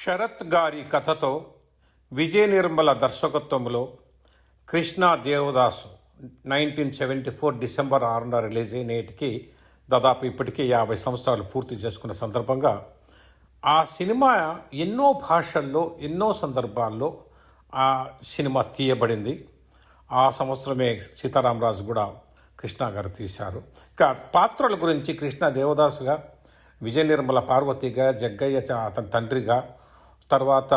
శరత్ గారి కథతో విజయ నిర్మల దర్శకత్వంలో Krishna Devadasu nineteen seventy four December ఆరున రిలీజ్ అయిన నేటికి దాదాపు ఇప్పటికీ యాభై సంవత్సరాలు పూర్తి చేసుకున్న సందర్భంగా ఆ సినిమా ఎన్నో భాషల్లో ఎన్నో సందర్భాల్లో ఆ సినిమా తీయబడింది. ఆ సంవత్సరమే సీతారామరాజు కూడా కృష్ణ గారు తీశారు. ఇక పాత్రల గురించి కృష్ణ దేవదాసుగా విజయ నిర్మల పార్వతిగా జగ్గయ్య అతని తండ్రిగా తర్వాత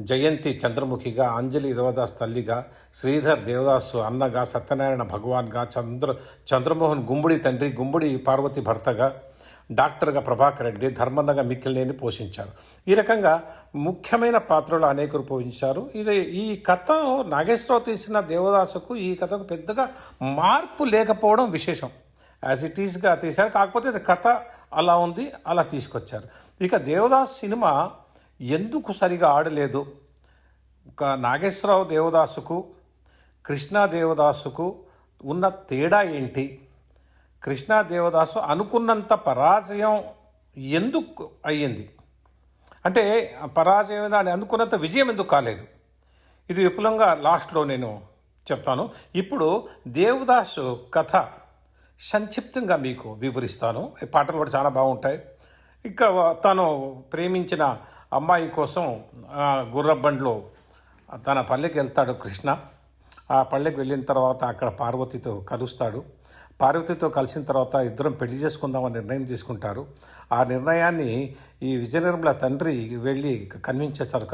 జయంతి చంద్రముఖిగా అంజలి దేవదాస్ తల్లిగా శ్రీధర్ దేవదాసు అన్నగా సత్యనారాయణ భగవాన్గా చంద్ర చంద్రమోహన్ గుంబుడి తండ్రి గుంబుడి పార్వతి భర్తగా డాక్టర్గా ప్రభాకర్ రెడ్డి ధర్మన్నగా మిక్కిలినేని పోషించారు. ఈ రకంగా ముఖ్యమైన పాత్రలు అనేకరు పోషించారు. ఇది ఈ కథ నాగేశ్వరరావు తీసిన దేవదాసుకు ఈ కథకు పెద్దగా మార్పు లేకపోవడం విశేషం. యాజ్ ఇట్ ఈస్గా తీశారు. కాకపోతే ఇది కథ అలా ఉంది అలా తీసుకొచ్చారు. ఇక దేవదాస్ సినిమా ఎందుకు సరిగా ఆడలేదు? ఒక నాగేశ్వరరావు దేవదాసుకు కృష్ణా దేవదాసుకు ఉన్న తేడా ఏంటి? కృష్ణా దేవదాసు అనుకున్నంత పరాజయం ఎందుకు అయ్యింది? అంటే పరాజయం దాన్ని అనుకున్నంత విజయం ఎందుకు కాలేదు? ఇది విపులంగా లాస్ట్లో నేను చెప్తాను. ఇప్పుడు దేవదాసు కథ సంక్షిప్తంగా మీకు వివరిస్తాను. పాటలు కూడా చాలా బాగుంటాయి. ఇక తను ప్రేమించిన అమ్మాయి కోసం గుర్రబండ్లో తన పల్లెకి వెళ్తాడు కృష్ణ. ఆ పల్లెకి వెళ్ళిన తర్వాత అక్కడ పార్వతితో కలుస్తాడు. పార్వతితో కలిసిన తర్వాత ఇద్దరం పెళ్ళి చేసుకుందామని నిర్ణయం తీసుకుంటారు. ఆ నిర్ణయాన్ని ఈ విజయనిర్మల తండ్రి వెళ్ళి కన్విన్స్ చేస్తారు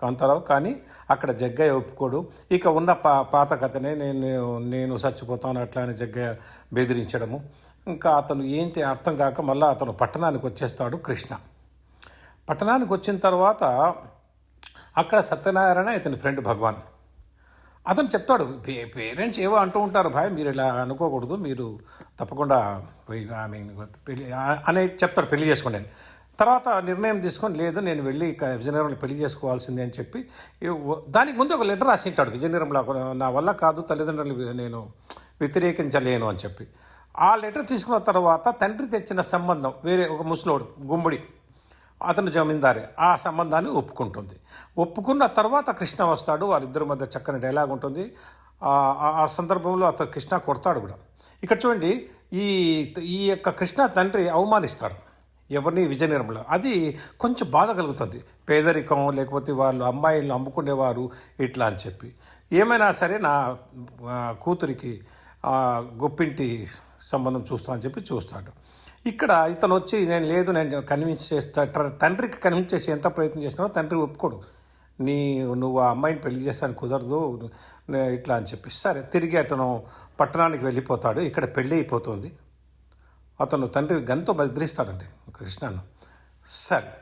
కాంతారావు. కానీ అక్కడ జగ్గయ్య ఒప్పుకోడు. ఇక ఉన్న పా పాత కథనే నేను నేను చచ్చిపోతాను అట్లా అని జగ్గయ్య బెదిరించడము. ఇంకా అతను ఏంటి అర్థం కాక మళ్ళీ అతను పట్టణానికి వచ్చేస్తాడు కృష్ణ. పట్టణానికి వచ్చిన తర్వాత అక్కడ సత్యనారాయణ ఇతని ఫ్రెండ్ భగవాన్. అతను పే పేరెంట్స్ ఏవో అంటూ ఉంటారు భాయ్ మీరు ఇలా అనుకోకూడదు మీరు తప్పకుండా ఐ మీన్ పెళ్ళి అనే చెప్తాడు పెళ్ళి చేసుకోండి అని తర్వాత నిర్ణయం తీసుకొని లేదు నేను వెళ్ళి విజయనగరంలో పెళ్ళి చేసుకోవాల్సిందే అని చెప్పి దానికి ముందు ఒక లెటర్ రాసింటాడు విజయనగరంలో నా వల్ల కాదు తల్లిదండ్రులు నేను వ్యతిరేకించలేను అని చెప్పి. ఆ లెటర్ తీసుకున్న తర్వాత తండ్రి తెచ్చిన సంబంధం వేరే ఒక ముసలోడు గుమ్మడి అతను జమీందారే. ఆ సంబంధాన్ని ఒప్పుకుంటుంది. ఒప్పుకున్న తర్వాత కృష్ణ వస్తాడు. వారిద్దరి మధ్య చక్కని డైలాగ్ ఉంటుంది. ఆ- ఆ- సందర్భంలో అతను కృష్ణ కొడతాడు కూడా. ఇక్కడ చూడండి ఈ ఈ యొక్క కృష్ణ తండ్రి అవమానిస్తాడు. ఎవరిని? విజయ నిర్మల అది కొంచెం బాధ కలుగుతుంది. పేదరికం లేకపోతే వాళ్ళు అమ్మాయిలను అమ్ముకునేవారు ఇట్లా అని చెప్పి. ఏమైనా సరే నా కూతురికి గొప్పింటి సంబంధం చూస్తా అని చెప్పి చూస్తాడు. ఇక్కడ ఇతను వచ్చి నేను లేదు నేను కన్విన్స్ చేస్తా తండ్రికి కన్విన్స్ చేసి ఎంత ప్రయత్నం చేసినా తండ్రి ఒప్పుకోడు. నీ నువ్వు ఆ అమ్మాయిని పెళ్ళి చేస్తాను కుదరదు ఇట్లా అని చెప్పి సరే తిరిగి అతను పట్టణానికి వెళ్ళిపోతాడు. ఇక్కడ పెళ్ళి అయిపోతుంది. అతను తండ్రి గంతో బెదిరిస్తాడండి కృష్ణను. సరే.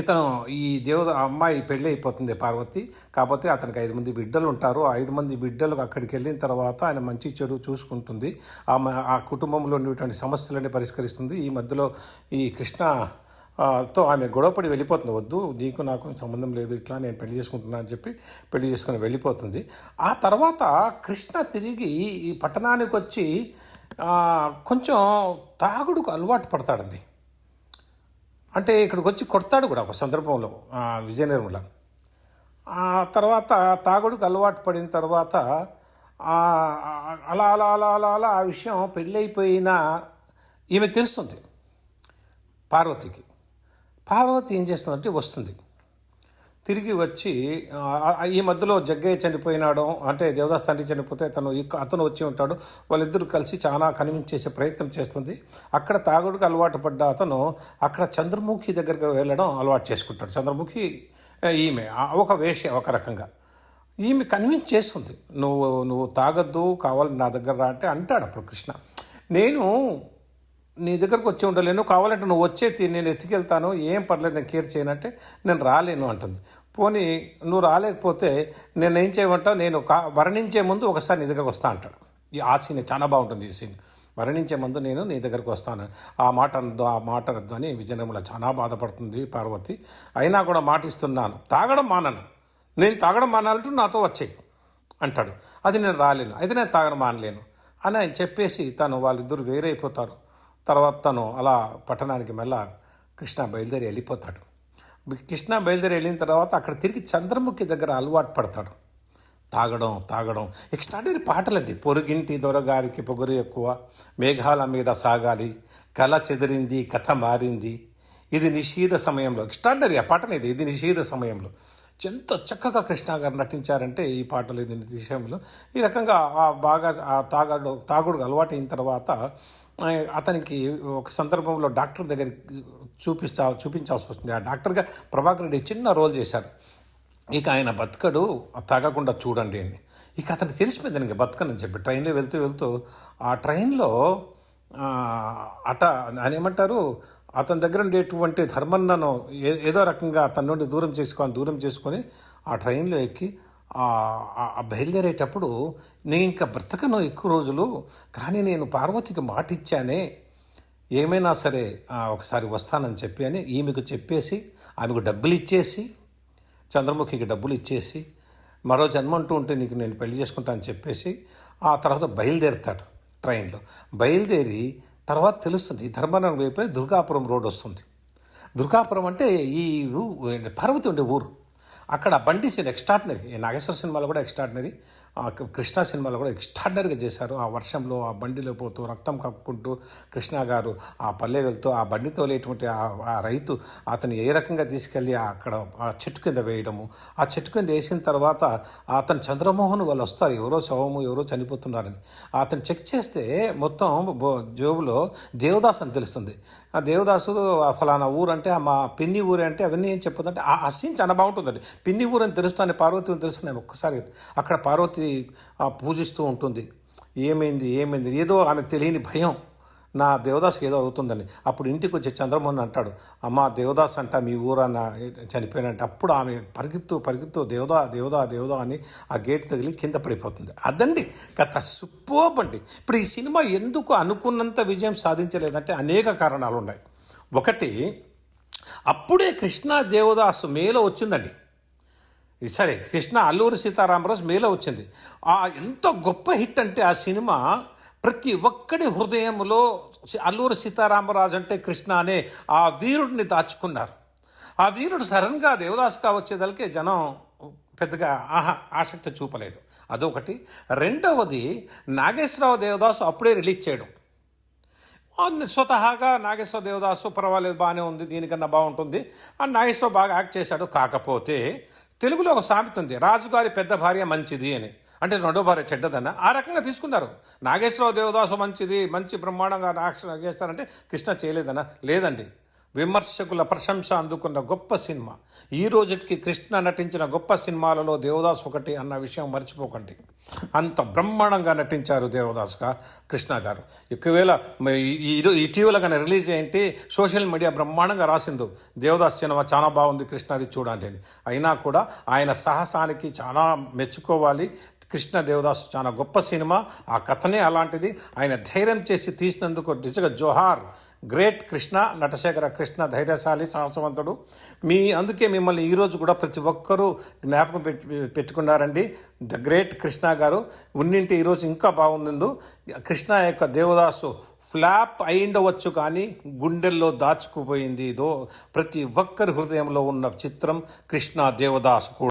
ఇతను ఈ దేవత అమ్మాయి పెళ్ళి అయిపోతుంది పార్వతి. కాకపోతే అతనికి ఐదు మంది బిడ్డలు ఉంటారు. ఆ ఐదు మంది బిడ్డలు అక్కడికి వెళ్ళిన తర్వాత ఆయన మంచి చెడు చూసుకుంటుంది. ఆమె ఆ కుటుంబంలో ఉన్నటువంటి సమస్యలన్నీ పరిష్కరిస్తుంది. ఈ మధ్యలో ఈ కృష్ణ తో ఆమె గొడవపడి వెళ్ళిపోతుంది. వద్దు నీకు నాకు సంబంధం లేదు ఇట్లా నేను పెళ్ళి చేసుకుంటున్నా అని చెప్పి పెళ్ళి చేసుకుని వెళ్ళిపోతుంది. ఆ తర్వాత కృష్ణ తిరిగి ఈ పట్టణానికి వచ్చి కొంచెం తాగుడుకు అలవాటు పడతాడండి. అంటే ఇక్కడికి వచ్చి కొడతాడు కూడా ఒక సందర్భంలో ఆ, ఆ తర్వాత తాగుడుకు అలవాటు పడిన తర్వాత అలా అలా అలా అలా అలా ఆ విషయం పెళ్ళైపోయిన ఈమె తెలుస్తుంది పార్వతికి. పార్వతి ఏం చేస్తుందంటే వస్తుంది. తిరిగి వచ్చి ఈ మధ్యలో జగ్గయ్య చనిపోయినాడు అంటే దేవదాస్ తండ్రి చనిపోతే తను అతను వచ్చి ఉంటాడు. వాళ్ళిద్దరూ కలిసి చాలా కనిపించేసే చేసే ప్రయత్నం చేస్తుంది. అక్కడ తాగుడుకు అలవాటు పడ్డ అతను అక్కడ చంద్రముఖి దగ్గరికి వెళ్ళడం అలవాటు చేసుకుంటాడు. చంద్రముఖి ఈమె ఒక వేష ఒక రకంగా. ఈమె కన్విన్స్ చేస్తుంది. నువ్వు నువ్వు తాగొద్దు కావాలి నా దగ్గర రా అంటే అంటాడు అప్పుడు కృష్ణ. నేను నీ దగ్గరకు వచ్చి ఉండలేను కావాలంటే నువ్వు వచ్చే నేను ఎత్తుకెళ్తాను. ఏం పర్లేదు నేను కేర్ చేయనంటే నేను రాలేను అంటుంది. పోనీ నువ్వు రాలేకపోతే నేను ఏం చేయమంటావు? నేను కా మరణించే ముందు ఒకసారి నీ దగ్గరకు వస్తా అంటాడు. ఈ ఆ సీన్ చాలా బాగుంటుంది ఈ సీన్. మరణించే ముందు నేను నీ దగ్గరకు వస్తాను. ఆ మాట అనద్దు ఆ మాట అనద్దు అని విజయనగరంలో చాలా బాధపడుతుంది పార్వతి. అయినా కూడా మాటిస్తున్నాను. తాగడం మానను. నేను తాగడం మానాలంటూ నాతో వచ్చేయి అంటాడు. అది నేను రాలేను. అయితే నేను తాగడం మానలేను అని ఆయన చెప్పేసి తను వాళ్ళిద్దరు వేరైపోతారు. తర్వాత తను అలా పట్టణానికి మెల్ల కృష్ణ బయలుదేరి వెళ్ళిపోతాడు. కృష్ణ బయలుదేరి వెళ్ళిన తర్వాత అక్కడ తిరిగి చంద్రముఖి దగ్గర అలవాటు పడతాడు. తాగడం తాగడం. ఎక్స్ట్రాడనరీ పాటలండి. పొరుగింటి దొరగారికి పొగరు ఎక్కువ మేఘాల మీద సాగాలి కల చెదిరింది కథ మారింది. ఇది నిషేధ సమయంలో. ఎక్స్ట్రాడనరీ ఆ పాటనే ఇది ఇది నిషీధ సమయంలో. ఎంత చక్కగా కృష్ణ గారు నటించారంటే ఈ పాటలు ఇది విషయంలో ఈ రకంగా ఆ బాగా ఆ తాగడు తాగుడు అలవాటు అయిన తర్వాత అతనికి ఒక సందర్భంలో డాక్టర్ దగ్గరికి చూపించా చూపించాల్సి వస్తుంది. ఆ డాక్టర్గా ప్రభాకర్ రెడ్డి చిన్న రోల్ చేశారు. ఇక ఆయన బతకడు తాగకుండా చూడండి అని. ఇక అతను తెలిసిపోయింది ఇంకా బతకనని చెప్పి. ట్రైన్లో వెళ్తూ వెళ్తూ ఆ ట్రైన్లో అట అని ఏమంటారు? అతని దగ్గర ఉండేటువంటి ధర్మన్నను ఏ- ఏదో రకంగా అతని నుండి దూరం చేసుకొని దూరం చేసుకొని ఆ ట్రైన్లో ఎక్కి బయలుదేరేటప్పుడు నేను ఇంకా బ్రతకను ఎక్కువ రోజులు కానీ నేను పార్వతికి మాట ఇచ్చానే ఏమైనా సరే ఒకసారి వస్తానని చెప్పి అని ఈమెకు చెప్పేసి ఆమెకు డబ్బులు ఇచ్చేసి చంద్రముఖికి డబ్బులు ఇచ్చేసి మరో జన్మ అంటూ ఉంటే నీకు నేను పెళ్ళి చేసుకుంటా అని చెప్పేసి ఆ తర్వాత బయలుదేరుతాడు ట్రైన్లో. బయలుదేరి తర్వాత తెలుస్తుంది ధర్మనగరం వైపు దుర్గాపురం రోడ్ వస్తుంది. దుర్గాపురం అంటే ఈ ఊ- పార్వతి ఉండే ఊరు. అక్కడ బండి సీన్ ఎక్స్ట్రాడినరీ నాగేశ్వర సినిమాలో కూడా ఎక్స్ట్రాడినరీ కృష్ణ సినిమాలో కూడా ఎక్స్ట్రాడినరీగా చేశారు. ఆ వర్షంలో ఆ బండిలో పోతూ రక్తం కప్పుకుంటూ కృష్ణ గారు ఆ పల్లె వెళ్తూ ఆ బండి తోలేటువంటి ఆ రైతు అతను ఏ రకంగా తీసుకెళ్ళి అక్కడ ఆ చెట్టు కింద వేయడము ఆ చెట్టు కింద వేసిన తర్వాత అతను చంద్రమోహన్ వాళ్ళు వస్తారు. ఎవరో శవము ఎవరో చనిపోతున్నారని. అతను చెక్ చేస్తే మొత్తం జోబులో దేవదాస్ అని తెలుస్తుంది. ఆ దేవదాసు ఆ ఫలానా ఊరు అంటే మా పిన్ని ఊరు అంటే అవన్నీ ఏం చెప్పొద్దంటే ఆ ఆ సీన్ చాలా బాగుంటుందండి. పిన్ని ఊరు అని తెలుస్తాను పార్వతి అని తెలుస్తున్నాను ఒక్కసారి అక్కడ పార్వతి ఆ, పూజిస్తూ ఉంటుంది. ఏమైంది? ఏమైంది? ఏదో ఆమెకు తెలియని భయం. నా దేవదాస్ ఏదో అవుతుందని. అప్పుడు ఇంటికి వచ్చి చంద్రమోహన్ అంటాడు అమ్మ దేవదాస్ అంట మీ ఊరన్న చనిపోయినంటే అప్పుడు ఆమె పరిగెత్తు పరిగెత్తు దేవదా దేవదా దేవదా అని ఆ గేట్ తగిలి కింద పడిపోతుంది. అదండి కథ సూపర్బ్ అండి ఇప్పుడు ఈ సినిమా ఎందుకు అనుకున్నంత విజయం సాధించలేదంటే అనేక కారణాలు ఉన్నాయి ఒకటి అప్పుడే కృష్ణ దేవదాసు మేలో వచ్చిందండి. సరే కృష్ణ అల్లూరి సీతారామరాజు మేలో వచ్చింది. ఆ ఎంత గొప్ప హిట్ అంటే ఆ సినిమా ప్రతి ఒక్కడి హృదయంలో అల్లూరి సీతారామరాజు అంటే కృష్ణ అనే ఆ వీరుడిని దాచుకున్నారు. ఆ వీరుడు సడన్గా దేవదాసుగా వచ్చేదలకే జనం పెద్దగా ఆహా ఆసక్తి చూపలేదు. అదొకటి. రెండవది నాగేశ్వరరావు దేవదాసు అప్పుడే రిలీజ్ చేయడం. స్వతహాగా నాగేశ్వర దేవదాసు పర్వాలేదు బాగానే ఉంది దీనికన్నా బాగుంటుంది. ఆ నాగేశ్వర బాగా యాక్ట్ చేశాడు. కాకపోతే తెలుగులో ఒక సామెత ఉంది రాజుగారి పెద్ద భార్య మంచిది అని. అంటే రెండో భార్య చెడ్డదన్న. ఆ రకంగా తీసుకున్నారు. నాగేశ్వరరావు దేవదాసు మంచిది మంచి బ్రహ్మాండంగా యాక్షన్ చేస్తారంటే కృష్ణ చేయలేదన్న. లేదండి. విమర్శకుల ప్రశంస అందుకున్న గొప్ప సినిమా. ఈ రోజుకి కృష్ణ నటించిన గొప్ప సినిమాలలో దేవదాస్ ఒకటి అన్న విషయం మర్చిపోకండి. అంత బ్రహ్మాండంగా నటించారు దేవదాస్గా కృష్ణ గారు. ఒకవేళ ఈ- ఇటీవల కానీ రిలీజ్ ఏంటి సోషల్ మీడియా బ్రహ్మాండంగా రాసింది దేవదాస్ సినిమా చాలా బాగుంది కృష్ణది చూడండి అని. అయినా కూడా ఆయన సాహసానికి చాలా మెచ్చుకోవాలి. కృష్ణ దేవదాస్ చాలా గొప్ప సినిమా. ఆ కథనే అలాంటిది. ఆయన ధైర్యం చేసి తీసినందుకు నిజంగా జోహార్ గ్రేట్ కృష్ణ నటశేఖర కృష్ణ ధైర్యశాలి సాహసవంతుడు. మీ అందుకే మిమ్మల్ని ఈరోజు కూడా ప్రతి ఒక్కరూ జ్ఞాపకం పెట్టి పెట్టుకున్నారండి. ద గ్రేట్ కృష్ణ గారు ఉన్నింటి ఈరోజు ఇంకా బాగుంది కృష్ణ యొక్క దేవదాసు ఫ్లాప్ అయిండవచ్చు కానీ గుండెల్లో దాచుకుపోయింది. ఇదో ప్రతి ఒక్కరి హృదయంలో ఉన్న చిత్రం కృష్ణ దేవదాసు కూడా.